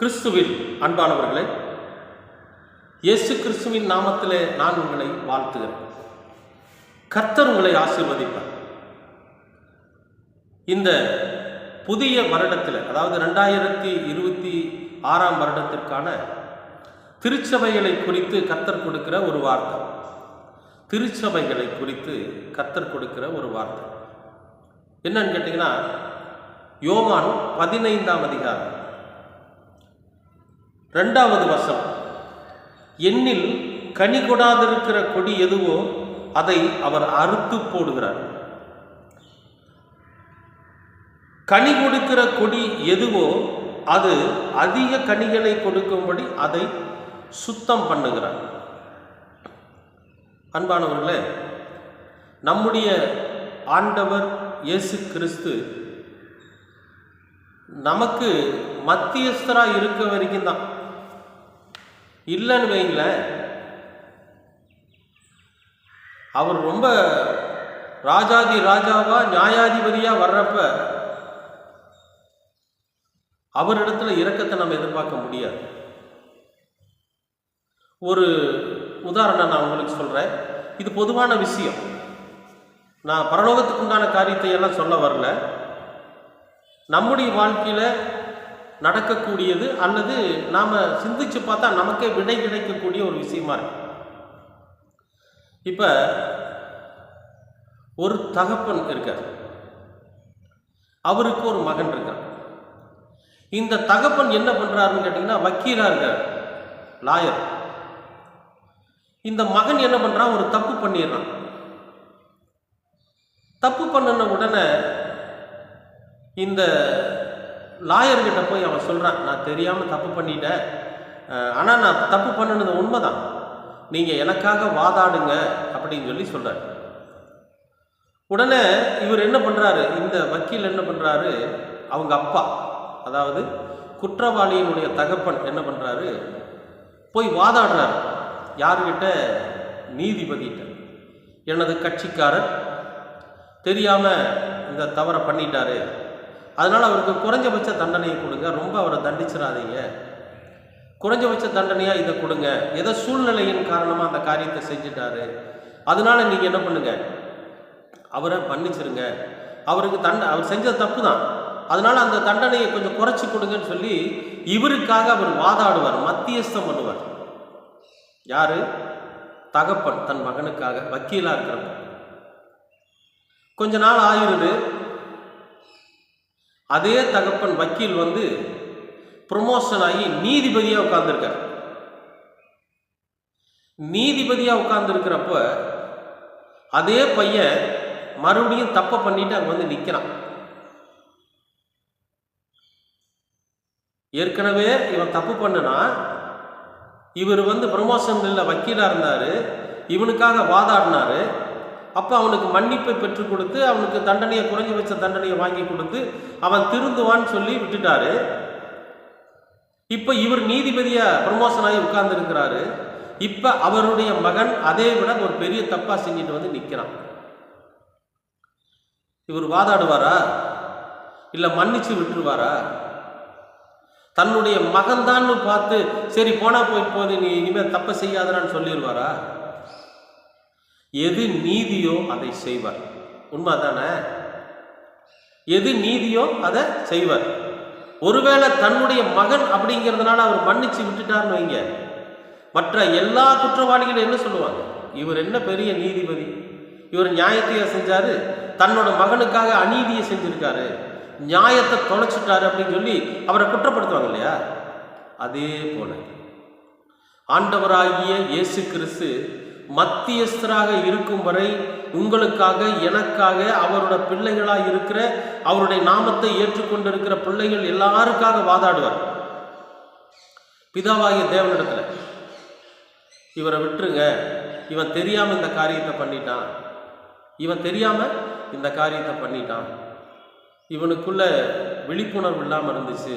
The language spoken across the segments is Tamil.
கிறிஸ்துவில் அன்பானவர்களே இயேசு கிறிஸ்துவின் நாமத்திலே நான் உங்களை வாழ்த்துகிறேன். கர்த்தர் உங்களை ஆசீர்வதிப்பார். இந்த புதிய வருடத்தில் அதாவது ரெண்டாயிரத்தி இருபத்தி ஆறாம் வருடத்திற்கான திருச்சபைகளை குறித்து கர்த்தர் கொடுக்கிற ஒரு வார்த்தை. திருச்சபைகளை குறித்து கர்த்தர் கொடுக்கிற ஒரு வார்த்தை. என்னன்னு கேட்டிங்கன்னா யோவான் பதினைந்தாம் அதிகாரம். ரெண்டாவது வசம். எண்ணில் கனி கொடாதிருக்கிற கொடி எதுவோ அதை அவர் அறுத்து போடுகிறார். கனி கொடுக்கிற கொடி எதுவோ அது அதிக கனிகளை கொடுக்கும்படி அதை சுத்தம் பண்ணுகிறார். அன்பானவர்களே நம்முடைய ஆண்டவர் இயேசு கிறிஸ்து நமக்கு மத்தியஸ்தராக இருக்க வரைக்கும் தான் இல்லைன்னு வைங்களேன். அவர் ரொம்ப ராஜாதி ராஜாவா நியாயாதிபதியா வர்றப்ப அவரிடத்துல இரக்கத்தை நம்ம எதிர்பார்க்க முடியாது. ஒரு உதாரணம் நான் உங்களுக்கு சொல்கிறேன் இது பொதுவான விஷயம். நான் பரலோகத்துக்கு உண்டான காரியத்தை எல்லாம் சொல்ல வரல. நம்முடைய வாழ்க்கையில் நடக்கக்கூடியது அல்லது நாம் சிந்திச்சு பார்த்தா நமக்கே விடை கிடைக்கக்கூடிய ஒரு விஷயமா இருக்கு. இப்போ ஒரு தகப்பன் இருக்கார். அவருக்கு ஒரு மகன் இருக்கார் இந்த தகப்பன் என்ன பண்ணுறாருன்னு கேட்டிங்கன்னா வக்கீலாக இருக்கார். லாயர். இந்த மகன் என்ன பண்ணுறான் ஒரு தப்பு பண்ணிடுறான். தப்பு பண்ணின உடனே இந்த லாயர்கிட்ட போய் அவன் சொல்கிறான் நான் தெரியாமல் தப்பு பண்ணிட்டேன். ஆனால் நான் தப்பு பண்ணினது உண்மைதான். நீங்கள் எனக்காக வாதாடுங்க அப்படின்னு சொல்லி சொல்கிறார் உடனே இவர் என்ன பண்ணுறாரு இந்த வக்கீல் என்ன பண்ணுறாரு அவங்க அப்பா அதாவது குற்றவாளியினுடைய தகப்பன் என்ன பண்ணுறாரு போய் வாதாடுறாரு. யாருக்கிட்ட நீதிபதிகிட்ட. எனது கட்சிக்காரர் தெரியாமல் இந்த தவறை பண்ணிட்டாரு. அதனால் அவருக்கு குறைஞ்சபட்ச தண்டனையை கொடுங்க. ரொம்ப அவரை தண்டிச்சிடாதீங்க. குறைஞ்சபட்ச தண்டனையாக இதை கொடுங்க. ஏதோ சூழ்நிலையின் காரணமாக அந்த காரியத்தை செஞ்சுட்டாரு. அதனால நீங்கள் என்ன பண்ணுங்க? அவரை மன்னிச்சிருங்க. அவருக்கு தண்ட அவர் செஞ்சது தப்பு தான் அதனால் அந்த தண்டனையை கொஞ்சம் குறைச்சி கொடுங்கன்னு சொல்லி இவருக்காக அவர் வாதாடுவார் மத்தியஸ்தம் பண்ணுவார். யார்? தகப்பன் தன் மகனுக்காக வக்கீலாக இருக்கிறவங்க கொஞ்ச நாள் ஆயிருது. அதே தகப்பன் வக்கீல் வந்து ப்ரொமோஷன் ஆகி நீதிபதியாக உட்கார்ந்துருக்கார். நீதிபதியாக உட்கார்ந்துருக்கிறப்ப அதே பையன் மறுபடியும் தப்பை பண்ணிட்டு அங்கே வந்து நிற்கிறான் ஏற்கனவே இவன் தப்பு பண்ணுனா இவர் வந்து ப்ரமோஷன் இல்லை வக்கீலாக இருந்தார் இவனுக்காக வாதாடினாரு அப்போ அவனுக்கு மன்னிப்பை பெற்றுக் கொடுத்து அவனுக்கு தண்டனையை குறைஞ்சி வச்ச தண்டனையை வாங்கி கொடுத்து அவன் திருந்துவான்னு சொல்லி விட்டுட்டாரு. இப்போ இவர் நீதிபதியாக ப்ரமோஷன் ஆகி உட்கார்ந்துருக்கிறாரு. இப்போ அவருடைய மகன் அதை விட ஒரு பெரிய தப்பாக செஞ்சுட்டு வந்து நிற்கிறான் இவர் வாதாடுவாரா? இல்லை மன்னிச்சு விட்டுருவாரா? தன்னுடைய மகன்தான்னு பார்த்து சரி போனா போய் போது நீ இனிமேல் தப்பை செய்யாதனான்னு சொல்லிடுவாரா எது நீதியோ அதை செய்வார். உண்மை தானே எது நீதியோ அதை செய்வார். ஒருவேளை தன்னுடைய மகன் அப்படிங்கிறதுனால அவர் மன்னிச்சு விட்டுட்டார்னு வைங்க. மற்ற எல்லா குற்றவாளிகளும் என்ன சொல்லுவாங்க? இவர் என்ன பெரிய நீதிபதி? இவர் நியாயத்தையே செஞ்சாரு? தன்னோட மகனுக்காக அநீதியை செஞ்சிருக்காரு. நியாயத்தை தொலைச்சிட்டாரு அப்படின்னு சொல்லி அவரை குற்றப்படுத்துவாங்க இல்லையா? அதே போல. ஆண்டவராகிய இயேசு கிறிஸ்து மத்தியஸ்தராக இருக்கும் வரை உங்களுக்காக எனக்காக அவரோட பிள்ளைகளாக இருக்கிற அவருடைய நாமத்தை ஏற்றுக்கொண்டிருக்கிற பிள்ளைகள் எல்லாருக்காக வாதாடுவார். பிதாவாகிய தேவனிடத்தில் இவரை விட்டுருங்க. இவன் தெரியாமல் இந்த காரியத்தை பண்ணிட்டான். இவன் தெரியாமல் இந்த காரியத்தை பண்ணிட்டான். இவனுக்குள்ள விழிப்புணர்வு இல்லாமல் இருந்துச்சு.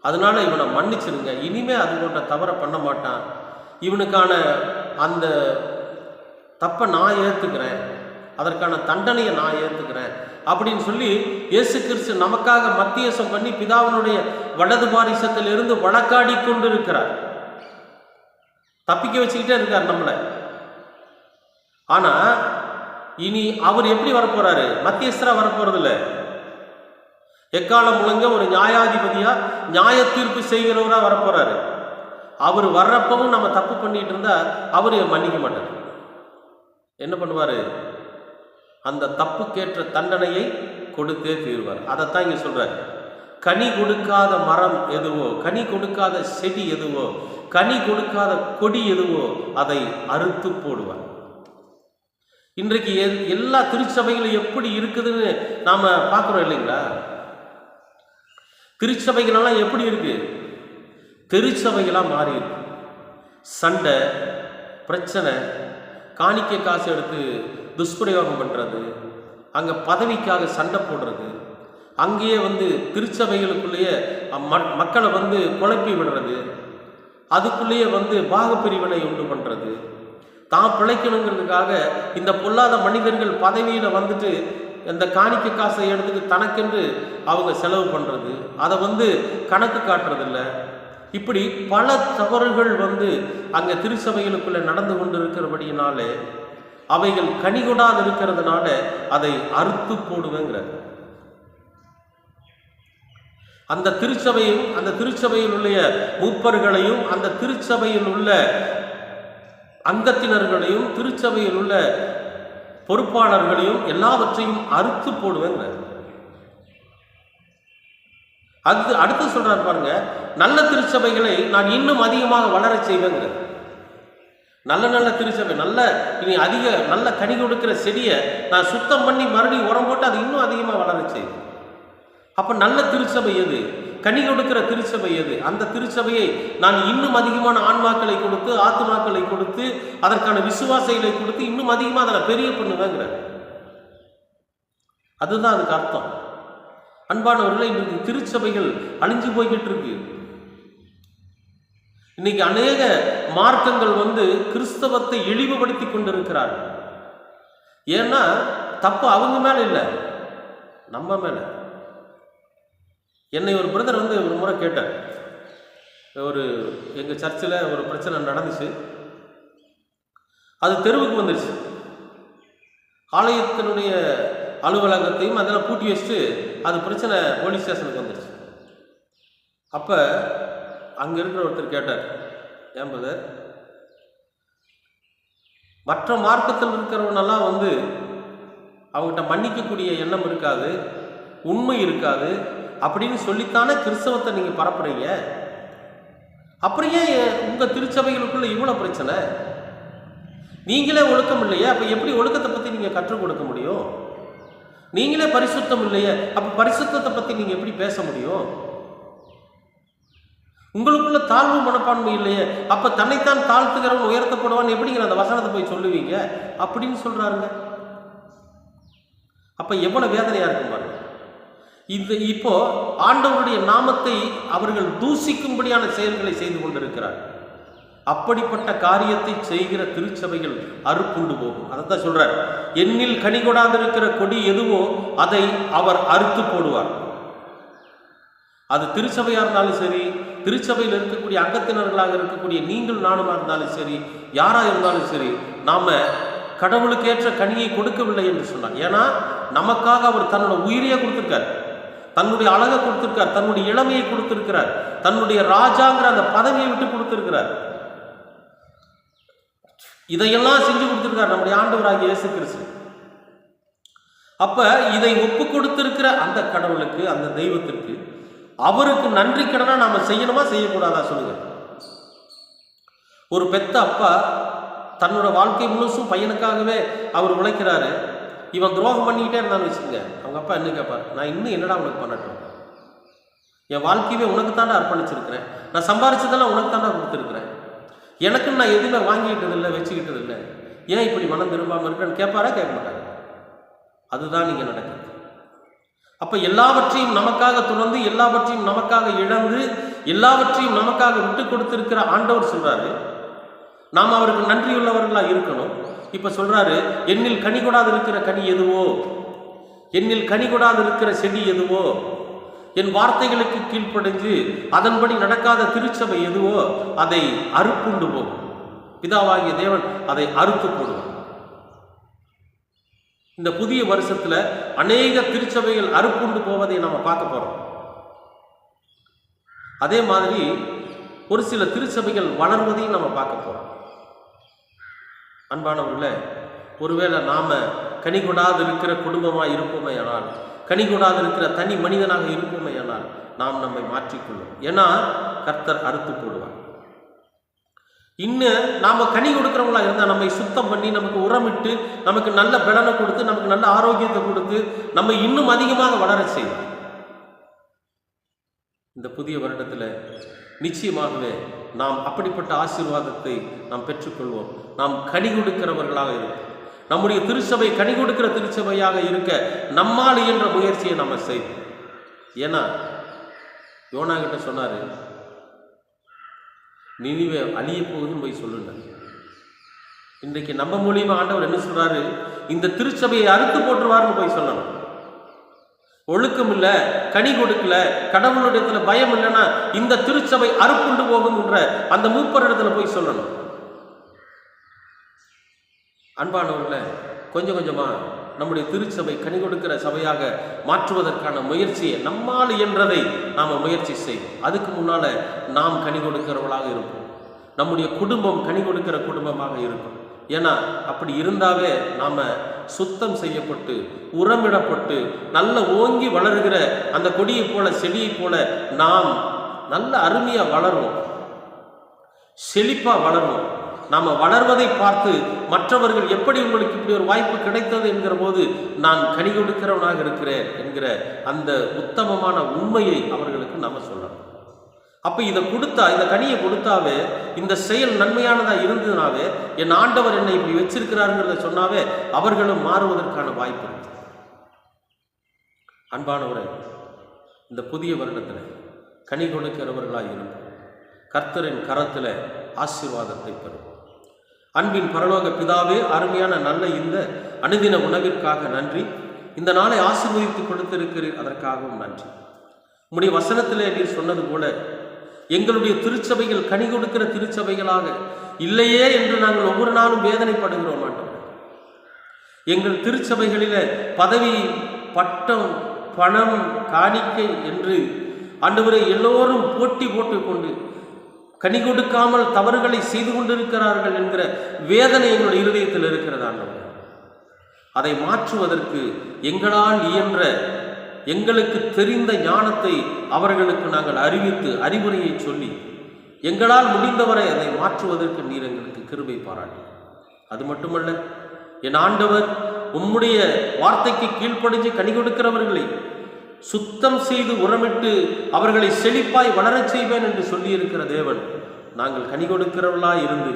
அதனால இவனை மன்னிச்சிருங்க. இனிமே அது போன்ற தவறை பண்ண மாட்டான். இவனுக்கான அந்த தப்பை நான் ஏற்றுக்கிறேன் அதற்கான தண்டனையை நான் ஏற்றுக்கிறேன் அப்படின்னு சொல்லி இயேசு கிறிஸ்து நமக்காக மத்தியசம் பண்ணி பிதாவினுடைய வலது பாரிசத்திலிருந்து வழக்காடி கொண்டு இருக்கிறார் தப்பிக்க வச்சுக்கிட்டே இருக்கார் நம்மளை. ஆனா இனி அவர் எப்படி வரப்போறாரு? மத்தியஸ்தரா வரப்போறதுல்ல. எக்காலம் முழுங்க ஒரு நியாயாதிபதியா நியாய தீர்ப்பு செய்கிறவரா வரப்போறாரு. அவர் வர்றப்பவும் நம்ம தப்பு பண்ணிட்டு இருந்தால் அவர் மன்னிக்க மாட்டார். என்ன பண்ணுவார்? அந்த தப்புக்கேற்ற தண்டனையை கொடுத்தே தீர்வார். அதைத்தான் இங்கே சொல்கிறார் கனி கொடுக்காத மரம் எதுவோ கனி கொடுக்காத செடி எதுவோ கனி கொடுக்காத கொடி எதுவோ அதை அறுத்து போடுவார். இன்றைக்கு எல்லா திருச்சபைகளும் எப்படி இருக்குதுன்னு நாம் பார்க்குறோம் இல்லைங்களா? திருச்சபைகளெல்லாம் எப்படி இருக்குது திருச்சபைகளாக மாறி சண்டை பிரச்சனை காணிக்கை காசு எடுத்து துஷ்பிரயோகம் பண்ணுறது அங்கே பதவிக்காக சண்டை போடுறது அங்கேயே வந்து திருச்சபைகளுக்குள்ளேயே ம- மக்களை வந்து குழப்பி விடுறது அதுக்குள்ளேயே வந்து பாகப்பிரிவினை உண்டு பண்ணுறது தான் பிழைக்கணுங்கிறதுக்காக இந்த பொல்லாத மனிதர்கள் பதவியில் வந்துட்டு இந்த காணிக்க காசை எடுத்துட்டு தனக்கென்று அவங்க செலவு பண்ணுறது அதை வந்து கணக்கு காட்டுறதில்ல. இப்படி பல தவறுகள் வந்து அங்கே திருச்சபைகளுக்குள்ளே நடந்து கொண்டு இருக்கிறபடியினாலே அவைகள் கனிகொடாது இருக்கிறதுனால அதை அறுத்து போடுவேங்கிறார். அந்த திருச்சபையும் அந்த திருச்சபையில் உள்ள மூப்பர்களையும் அந்த திருச்சபையில் உள்ள அங்கத்தினர்களையும் திருச்சபையில் உள்ள பொறுப்பாளர்களையும் எல்லாவற்றையும் அறுத்து போடுவேங்கிறார். அது அடுத்து சொல்கிறார் பாருங்க நல்ல திருச்சபைகளை நான் இன்னும் அதிகமாக வளரச் செய்வேங்கிறார் நல்ல நல்ல திருச்சபை நல்ல இனி அதிக நல்ல கனி கொடுக்கிற செடியை நான் சுத்தம் பண்ணி மறுபடியும் உரம் போட்டு அது இன்னும் அதிகமாக வளரச் செய்வேன். அப்போ நல்ல திருச்சபை எது? கனி கொடுக்கிற திருச்சபை எது? அந்த திருச்சபையை நான் இன்னும் அதிகமான ஆன்மாக்களை கொடுத்து ஆத்துமாக்களை கொடுத்து அதற்கான விசுவாசைகளை கொடுத்து இன்னும் அதிகமாக அதை பெரிய பண்ணுவேங்கிற அதுதான் அதுக்கு அர்த்தம். அன்பானவர்களே இன்றைக்கு திருச்சபைகள் அழிஞ்சு போய்கிட்டு இருக்கு. இன்னைக்கு அநேக மார்க்கங்கள் வந்து கிறிஸ்தவத்தை இழிவுபடுத்தி கொண்டிருக்கிறார்கள். ஏன்னா தப்பு அவங்க மேல இல்லை. நம்ம மேல. என்னை ஒரு பிரதர் வந்து ஒரு முறை கேட்டார். ஒரு எங்கள் சர்ச்சில் ஒரு பிரச்சனை நடந்துச்சு. அது தெருவுக்கு வந்துருச்சு. ஆலயத்தினுடைய அலுவலகத்தையும் அதெல்லாம் பூட்டி வச்சுட்டு அது பிரச்சனை போலீஸ் ஸ்டேஷனுக்கு வந்துடுச்சு அப்போ அங்கே இருக்கிற ஒருத்தர் கேட்டார் ஏன் பிரதர் மற்ற மார்க்கத்தில் இருக்கிறவனெல்லாம் வந்து அவங்ககிட்ட மன்னிக்கக்கூடிய எண்ணம் இருக்காது உண்மை இருக்காது அப்படின்னு சொல்லித்தானே கிறிஸ்தவத்தை நீங்கள் பரப்புறீங்க? அப்புறம் ஏன் உங்கள் திருச்சபைகளுக்குள்ள இவ்வளோ பிரச்சனை? நீங்களே ஒழுக்கம் இல்லையே அப்போ எப்படி ஒழுக்கத்தை பற்றி நீங்கள் கற்றுக் கொடுக்க முடியும்? நீங்களே பரிசுத்தம் இல்லையே. அப்போ பரிசுத்தத்தை பற்றி நீங்கள் எப்படி பேச முடியும்? உங்களுக்குள்ள தாழ்வு மனப்பான்மை இல்லையே. அப்ப தன்னைத்தான் தாழ்த்துகிறவன் உயர்த்தப்படுவான் எப்படிங்கிற அந்த வசனத்தை போய் சொல்லுவீங்க? அப்படின்னு சொல்றாருங்க. அப்ப எவ்வளவு வேதனையா இருக்கும் பாருங்க. இது இப்போ ஆண்டவருடைய நாமத்தை அவர்கள் தூசிக்கும்படியான செயல்களை செய்து கொண்டிருக்கிறார்கள் அப்படிப்பட்ட காரியத்தை செய்கிற திருச்சபைகள் அறுப்புண்டு போகும். தான் சொல்கிறாரு எண்ணில் கனி கொடாதிருக்கிற கொடி எதுவோ அதை அவர் அறுத்து போடுவார். அது திருச்சபையாக இருந்தாலும் சரி திருச்சபையில் இருக்கக்கூடிய அங்கத்தினர்களாக இருக்கக்கூடிய நீங்கள் நானுமாக இருந்தாலும் சரி யாராக இருந்தாலும் சரி நாம கடவுளுக்கேற்ற கனியை கொடுக்கவில்லை என்று சொன்னார். ஏன்னா நமக்காக அவர் தன்னோட உயிரையே கொடுத்துருக்கார். தன்னுடைய அழகை கொடுத்துருக்கார். தன்னுடைய இளமையை கொடுத்துருக்கிறார். தன்னுடைய ராஜாங்கிற அந்த பதவியை விட்டு கொடுத்துருக்கிறார். இதையெல்லாம் செஞ்சு கொடுத்துருக்கார் நம்முடைய ஆண்டவராகிய இயேசு கிறிஸ்து. அப்ப இதை ஒப்பு கொடுத்திருக்கிற அந்த கடவுளுக்கு அந்த தெய்வத்திற்கு அவருக்கு நன்றி கடனா நாம செய்யணுமா செய்யக்கூடாதா சொல்லுங்க. ஒரு பெத்த அப்பா தன்னோட வாழ்க்கை முழுசும் பையனுக்காகவே அவர் உழைக்கிறாரு. இவன் துரோகம் பண்ணிக்கிட்டே இருந்தான்னு வச்சுக்கோங்க. அவங்க அப்பா என்ன கேட்பார் நான் இன்னும் என்னடா உனக்கு பண்ணட்டும்? என் வாழ்க்கையவே உனக்கு தாண்டா அர்ப்பணிச்சிருக்கிறேன். நான் சம்பாரிச்சதெல்லாம் உனக்கு தாண்டா கொடுத்துருக்குறேன். எனக்குன்னு நான் எதுவுமே வாங்கிக்கிட்டது இல்லை வச்சுக்கிட்டது இல்லை ஏன் இப்படி மனம் திரும்பாமல் இருக்குன்னு கேட்பாரா கேட்க மாட்டாங்க அதுதான் நீங்கள் நடக்குது. அப்போ எல்லாவற்றையும் நமக்காக துறந்து எல்லாவற்றையும் நமக்காக இழந்து எல்லாவற்றையும் நமக்காக விட்டு கொடுத்திருக்கிற ஆண்டவர் சொல்கிறாரு நாம் அவருக்கு நன்றியுள்ளவர்களாக இருக்கணும். இப்போ சொல்கிறாரு என்னில் கனி கொடாது இருக்கிற கனி எதுவோ? என்னில் கனி கொடாது இருக்கிற செடி எதுவோ? என் வார்த்தைகளுக்கு கீழ்ப்படைஞ்சு அதன்படி நடக்காத திருச்சபை எதுவோ அதை அறுப்புண்டு போகும். பிதாவாகிய தேவன் அதை அறுத்து போடுவார். இந்த புதிய வருஷத்தில் அநேக திருச்சபைகள் அறுப்புண்டு போவதை நம்ம பார்க்க போறோம். அதே மாதிரி ஒரு சில திருச்சபைகள் வளர்வதையும் நம்ம பார்க்க போறோம். அன்பானவர்களே ஒருவேளை நாம கனி கொடாது இருக்கிற குடும்பமாக இருப்போமே ஆனால் கனி கொடாது இருக்கிற தனி மனிதனாக இருப்போமே ஆனால் நாம் நம்மை மாற்றிக்கொள்ளும். ஏன்னா கர்த்தர் அறுத்து போடுவார். இன்னும் நாம் கனி கொடுக்குறவங்களா இருந்தால் நம்மை சுத்தம் பண்ணி நமக்கு உரமிட்டு நமக்கு நல்ல பலனை கொடுத்து நமக்கு நல்ல ஆரோக்கியத்தை கொடுத்து நம்ம இன்னும் அதிகமாக வளர செய்யும் இந்த புதிய வருடத்தில் நிச்சயமாகவே நாம் அப்படிப்பட்ட ஆசீர்வாதத்தை நாம் பெற்றுக்கொள்வோம். நாம் கனி கொடுக்கிறவர்களாக இருப்போம். நம்முடைய திருச்சபை கனி கொடுக்கிற திருச்சபையாக இருக்க நம்மால் இயன்ற முயற்சியை நம்ம செய்வோம். ஏன்னா யோனா கிட்ட சொன்னார் நினிவே அழிய போகுதுன்னு போய் சொல்லுங்க. இன்றைக்கு நம்ம மூலியமாக ஆண்டவர் என்ன சொல்றாரு? இந்த திருச்சபையை அறுத்து போட்டுருவார்னு போய் சொல்லணும். ஒழுக்கம் இல்லை கனி கொடுக்கல கடவுளுடைய பயம் இல்லைன்னா இந்த திருச்சபை அறுப்புண்டு போகும்ன்ற அந்த மூப்பர் இடத்துல போய் சொல்லணும். அன்பானவர்கள கொஞ்சம் கொஞ்சமா நம்முடைய திருச்சபை கனி கொடுக்கிற சபையாக மாற்றுவதற்கான முயற்சியை நம்மால் இயன்றதை நாம் முயற்சி செய்வோம். அதுக்கு முன்னால் நாம் கனி கொடுக்கிறவர்களாக இருப்போம். நம்முடைய குடும்பம் கனி கொடுக்கிற குடும்பமாக இருக்கும். ஏன்னா அப்படி இருந்தாவே நாம் சுத்தம் செய்யப்பட்டு உரமிடப்பட்டு நல்ல ஓங்கி வளருகிற அந்த கொடியைப் போல செடியைப் போல நாம் நல்ல அருமையாக வளருவோம். செழிப்பாக வளருவோம். நாம் வளர்வதை பார்த்து மற்றவர்கள் எப்படி உங்களுக்கு இப்படி ஒரு வாய்ப்பு கிடைத்தது என்கிற போது நான் கனி கொடுக்கிறவனாக இருக்கிறேன் என்கிற அந்த உத்தமமான உண்மையை அவர்களுக்கு நாம் சொல்லணும். அப்போ இதை கொடுத்தா இந்த கனியை கொடுத்தாவே இந்த செயல் நன்மையானதாக இருந்ததுனாவே என் ஆண்டவர் என்னை இப்படி வச்சிருக்கிறாருங்கிறத சொன்னாவே அவர்களும் மாறுவதற்கான வாய்ப்பு இருக்கு. அன்பானவரே இந்த புதிய வருடத்தில் கனி கொடுக்கிறவர்களாக இருப்போம் கர்த்தரின் கரத்தில் ஆசீர்வாதத்தை பெறும் அன்பின் பரலோக பிதாவே அருமையான நல்ல இந்த அனுதின உணவிற்காக நன்றி. இந்த நாளை ஆசீர்வதித்து கொடுத்திருக்கிறீர் அதற்காகவும் நன்றி. உம்முடைய வசனத்திலே நீர் சொன்னது போல எங்களுடைய திருச்சபைகள் கனி கொடுக்கிற திருச்சபைகளாக இல்லையே என்று நாங்கள் ஒவ்வொரு நாளும் வேதனைப்படுகிறோம் ஆண்டவரே. எங்கள் திருச்சபைகளில பதவி பட்டம் பணம் காணிக்கை என்று அன்றுவரை எல்லோரும் போட்டி போட்டுக்கொண்டு கனி கொடுக்காமல் தவறுகளை செய்து கொண்டிருக்கிறார்கள் என்கிற வேதனை எங்களுடைய இருதயத்தில் இருக்கிறது ஆண்டவர். அதை மாற்றுவதற்கு எங்களால் இயன்ற எங்களுக்கு தெரிந்த ஞானத்தை அவர்களுக்கு நாங்கள் அறிவித்து அறிவுரையை சொல்லி எங்களால் முடிந்தவரை அதை மாற்றுவதற்கு நீர் எங்களுக்கு கிருபை பாராட்டி. அது மட்டுமல்ல என் ஆண்டவர் உம்முடைய வார்த்தைக்கு கீழ்ப்படிஞ்சு கனி கொடுக்கிறவர்களை சுத்தம் செய்து உரமிட்டு அவர்களை செழிப்பாய் வளரச் செய்வேன் என்று சொல்லியிருக்கிற தேவன் நாங்கள் கனி கொடுக்கிறவர்களாய் இருந்து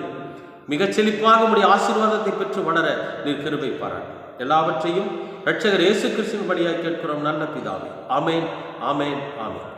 மிகச் செழிப்பாக உடைய ஆசீர்வாதத்தை பெற்று வளர நீர் கிருபை பாராட்டு. எல்லாவற்றையும் இரட்சகர் இயேசு கிறிஸ்துவின் படியாக கேட்கிறோம் நல்ல பிதாவே. ஆமேன் ஆமேன் ஆமேன்.